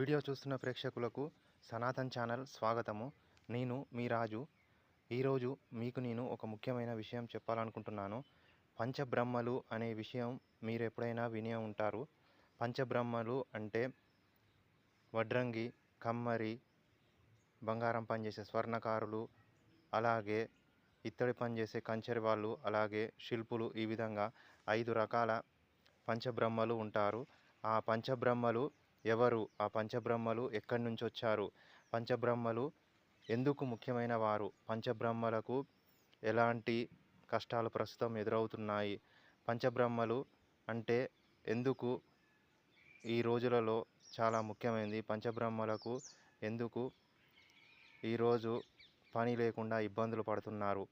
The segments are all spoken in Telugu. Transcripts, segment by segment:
వీడియో చూస్తున్న ప్రేక్షకులకు సనాతన్ ఛానల్ స్వాగతము. నేను మీ రాజు. ఈరోజు మీకు నేను ఒక ముఖ్యమైన విషయం చెప్పాలనుకుంటున్నాను. పంచబ్రహ్మలు అనే విషయం మీరు ఎప్పుడైనా వినే ఉంటారు. పంచబ్రహ్మలు అంటే వడ్రంగి కమ్మరి బంగారం పనిచేసే స్వర్ణకారులు అలాగే ఇత్తడి పనిచేసే కంచెరి వాళ్ళు అలాగే శిల్పులు ఈ విధంగా ఐదు రకాల పంచబ్రహ్మలు ఉంటారు. ఆ పంచబ్రహ్మలు ఎవరు? ఆ పంచబ్రహ్మలు ఎక్కడి నుంచి వచ్చారు పంచబ్రహ్మలు ఎందుకు ముఖ్యమైన వారు పంచబ్రహ్మలకు ఎలాంటి కష్టాలు ప్రస్తుతం ఎదురవుతున్నాయి? పంచబ్రహ్మలు అంటే ఎందుకు ఈ రోజులలో చాలా ముఖ్యమైనది పంచబ్రహ్మలకు ఎందుకు ఈరోజు పని లేకుండా ఇబ్బందులు పడుతున్నారు?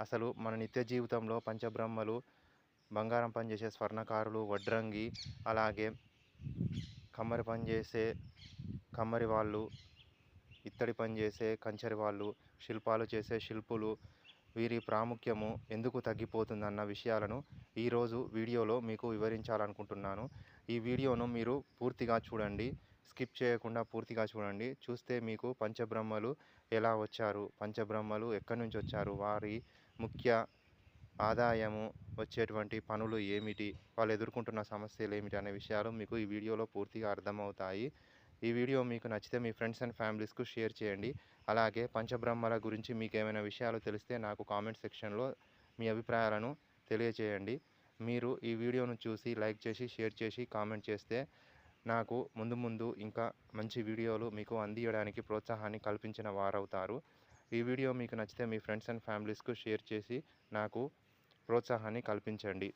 అసలు మన నిత్య జీవితంలో పంచబ్రహ్మలు బంగారం పనిచేసే స్వర్ణకారులు వడ్రంగి అలాగే కమ్మరి పని చేసే కమ్మరి వాళ్ళు ఇత్తడి పని చేసే కంచరి వాళ్ళు శిల్పాలు చేసే శిల్పులు వీరి ప్రాముఖ్యము ఎందుకు తగ్గిపోతుందన్న విషయాలను ఈరోజు వీడియోలో మీకు వివరించాలనుకుంటున్నాను. ఈ వీడియోను మీరు పూర్తిగా చూడండి. స్కిప్ చేయకుండా పూర్తిగా చూడండి. చూస్తే మీకు పంచబ్రహ్మలు ఎలా వచ్చారు పంచబ్రహ్మలు ఎక్కడి నుంచి వచ్చారు వారి ముఖ్య ఆదాయము వచ్చేటువంటి పనులు ఏమిటి? వాళ్ళు ఎదుర్కొంటున్న సమస్యలు ఏమిటి? అనే విషయాలు మీకు ఈ వీడియోలో పూర్తిగా అర్థమవుతాయి. ఈ వీడియో మీకు నచ్చితే మీ ఫ్రెండ్స్ అండ్ ఫ్యామిలీస్కు షేర్ చేయండి. అలాగే పంచబ్రహ్మల గురించి మీకు ఏమైనా విషయాలు తెలిస్తే నాకు కామెంట్ సెక్షన్లో మీ అభిప్రాయాలను తెలియచేయండి. మీరు ఈ వీడియోను చూసి లైక్ చేసి షేర్ చేసి కామెంట్ చేస్తే నాకు ముందు ముందు ఇంకా మంచి వీడియోలు మీకు అందియడానికి ప్రోత్సాహాన్ని కల్పించిన వారవుతారు. ఈ వీడియో మీకు నచ్చితే మీ ఫ్రెండ్స్ అండ్ ఫ్యామిలీస్కు షేర్ చేసి నాకు ప్రోత్సాహాన్ని కల్పించండి.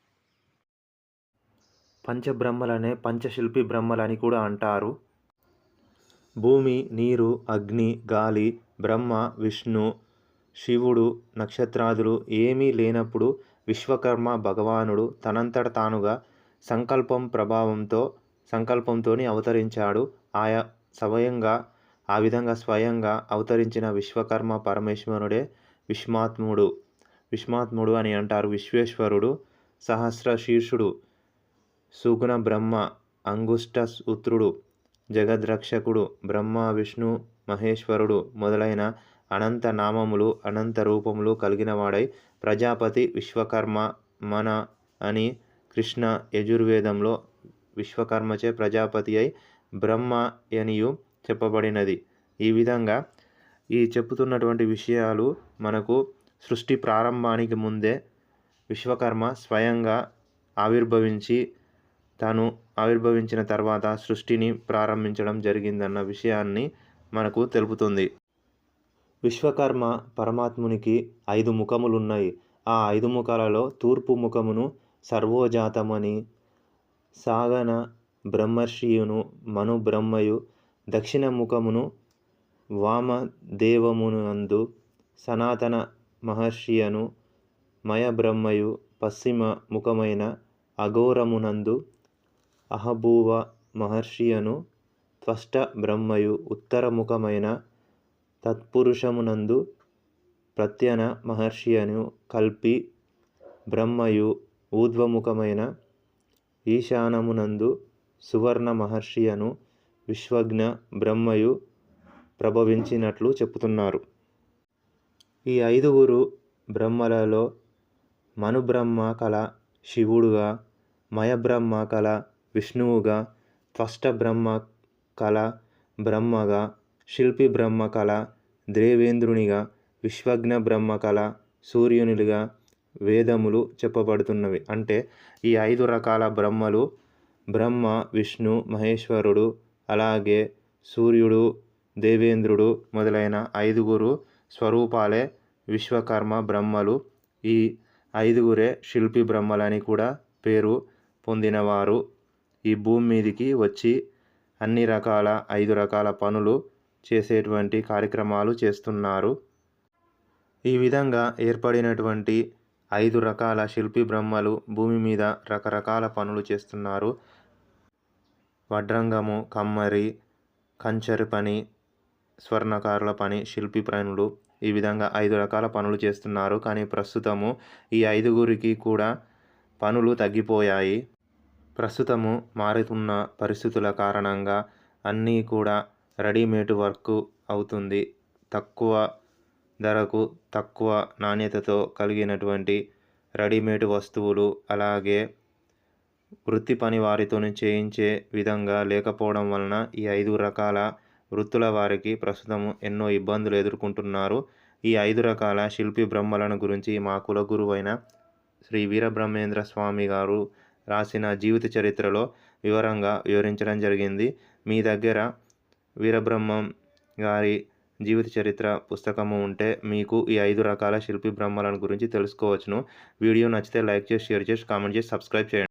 పంచబ్రహ్మలనే పంచశిల్పి బ్రహ్మలని కూడా అంటారు. భూమి నీరు అగ్ని గాలి బ్రహ్మ విష్ణు శివుడు నక్షత్రాదులు ఏమీ లేనప్పుడు విశ్వకర్మ భగవానుడు తనంతట తానుగా సంకల్పం ప్రభావంతో సంకల్పంతో అవతరించాడు. ఆయా స్వయంగా ఆ విధంగా స్వయంగా అవతరించిన విశ్వకర్మ పరమేశ్వరుడే విశ్వాత్ముడు విశ్వాత్ముడు అని అంటారు విశ్వేశ్వరుడు సహస్ర శీర్షుడు సుగుణ బ్రహ్మ అంగుష్ట సూత్రుడు జగద్రక్షకుడు బ్రహ్మ విష్ణు మహేశ్వరుడు మొదలైన అనంత నామములు అనంత రూపములు కలిగినవాడై ప్రజాపతి విశ్వకర్మ మన అని కృష్ణ యజుర్వేదంలో విశ్వకర్మచే ప్రజాపతి అయి బ్రహ్మ అనియు చెప్పబడినది. ఈ విధంగా ఈ చెప్పుతున్నటువంటి విషయాలు మనకు సృష్టి ప్రారంభానికి ముందే విశ్వకర్మ స్వయంగా ఆవిర్భవించి తాను ఆవిర్భవించిన తర్వాత సృష్టిని ప్రారంభించడం జరిగిందన్న విషయాన్ని మనకు తెలుపుతుంది. విశ్వకర్మ పరమాత్మునికి ఐదు ముఖములున్నాయి. ఆ ఐదు ముఖాలలో తూర్పు ముఖమును సర్వోజాతమని సాగన బ్రహ్మర్షియును మను బ్రహ్మయు దక్షిణ ముఖమును వామదేవమునందు సనాతన మహర్షియను మయబ్రహ్మయు పశ్చిమ ముఖమైన అఘోరమునందు అహబూవ మహర్షియను త్వష్ట బ్రహ్మయు ఉత్తర ముఖమైన తత్పురుషమునందు ప్రత్యన మహర్షియను కల్పి బ్రహ్మయు ఊర్ధ్వముఖమైన ఈశానమునందు సువర్ణ మహర్షియను విశ్వజ్ఞ బ్రహ్మయు ప్రభవించినట్లు చెప్తున్నారు ఈ ఐదుగురు బ్రహ్మలలో మనుబ్రహ్మ కల శివుడుగా మయబ్రహ్మ కల విష్ణువుగా త్వష్ట బ్రహ్మ కల బ్రహ్మగా శిల్పి బ్రహ్మ కల దేవేంద్రునిగా విశ్వజ్ఞ బ్రహ్మ కల సూర్యునిగా వేదములు చెప్పబడుతున్నవి. అంటే ఈ ఐదు రకాల బ్రహ్మలు బ్రహ్మ విష్ణు మహేశ్వరుడు అలాగే సూర్యుడు దేవేంద్రుడు మొదలైన ఐదుగురు స్వరూపాలే విశ్వకర్మ బ్రహ్మలు ఈ ఐదుగురే శిల్పి బ్రహ్మలని కూడా పేరు పొందినవారు. ఈ భూమి మీదికి వచ్చి అన్ని రకాల ఐదు రకాల పనులు చేసేటువంటి కార్యక్రమాలు చేస్తున్నారు. ఈ విధంగా ఏర్పడినటువంటి ఐదు రకాల శిల్పి బ్రహ్మలు భూమి మీద రకరకాల పనులు చేస్తున్నారు. వడ్రంగము కమ్మరి కంచరి పని స్వర్ణకారుల పని శిల్పి పనులు ఈ విధంగా ఐదు రకాల పనులు చేస్తున్నారు. కానీ ప్రస్తుతము ఈ ఐదుగురికి కూడా పనులు తగ్గిపోయాయి. ప్రస్తుతము మారుతున్న పరిస్థితుల కారణంగా అన్నీ కూడా రెడీమేడ్ వర్క్ అవుతుంది. తక్కువ ధరకు తక్కువ నాణ్యతతో కలిగినటువంటి రెడీమేడ్ వస్తువులు అలాగే వృత్తి పని వారితో చేయించే విధంగా లేకపోవడం వలన ఈ ఐదు రకాల వృత్తుల వారికి ప్రస్తుతం ఎన్నో ఇబ్బందులు ఎదుర్కొంటున్నారు. ఈ ఐదు రకాల శిల్పి బ్రహ్మలను గురించి మా కులగురువైన శ్రీ వీరబ్రహ్మేంద్ర స్వామి గారు రాసిన జీవిత చరిత్రలో వివరంగా వివరించడం జరిగింది. మీ దగ్గర వీరబ్రహ్మం గారి జీవిత చరిత్ర పుస్తకము ఉంటే మీకు ఈ ఐదు రకాల శిల్పి బ్రహ్మలను గురించి తెలుసుకోవచ్చును. వీడియో నచ్చితే లైక్ చేసి షేర్ చేసి కామెంట్ చేసి సబ్స్క్రైబ్ చేయండి.